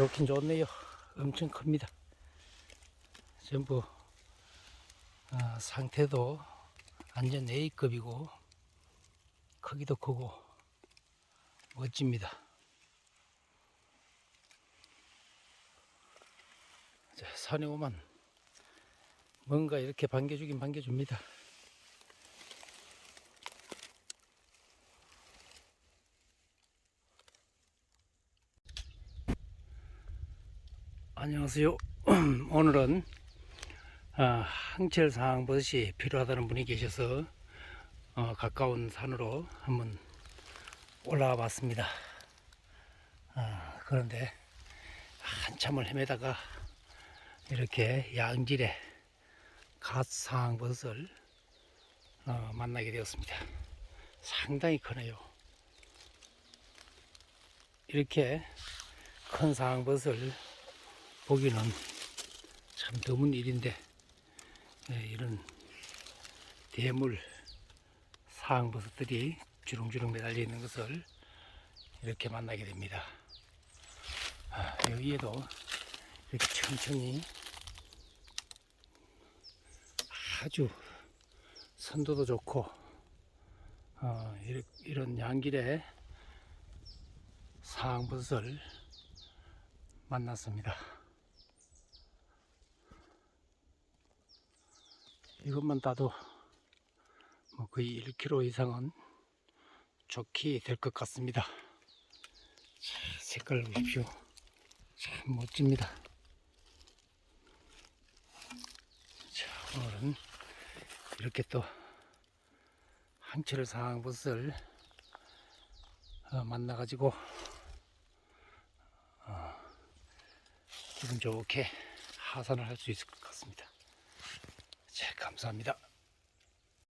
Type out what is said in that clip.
좋긴 좋네요. 엄청 큽니다. 전부 아, 상태도 완전 A급이고 크기도 크고 멋집니다. 자, 산에 오면 뭔가 이렇게 반겨주긴 반겨줍니다. 안녕하세요. 오늘은 아, 항철 상버섯이 필요하다는 분이 계셔서 어, 가까운 산으로 한번 올라와 봤습니다. 아, 그런데 한참을 헤매다가 이렇게 양질의 갓 상버섯을 어, 만나게 되었습니다. 상당히 크네요. 이렇게 큰 상버섯을 보기는 참 드문 일인데 예, 이런 대물 사항버섯들이 주렁주렁 매달려 있는 것을 이렇게 만나게 됩니다. 아, 여기에도 이렇게 천천히 아주 선도도 좋고 어, 이런 양길의 사항버섯을 만났습니다. 이것만 따도 뭐 거의 1kg 이상은 좋게 될 것 같습니다. 자, 색깔 보십시오. 참 멋집니다. 자, 오늘은 이렇게 또 항철 상황버섯을 어, 만나가지고 어, 기분 좋게 하산을 할 수 있을 것 같습니다. 자, 감사합니다.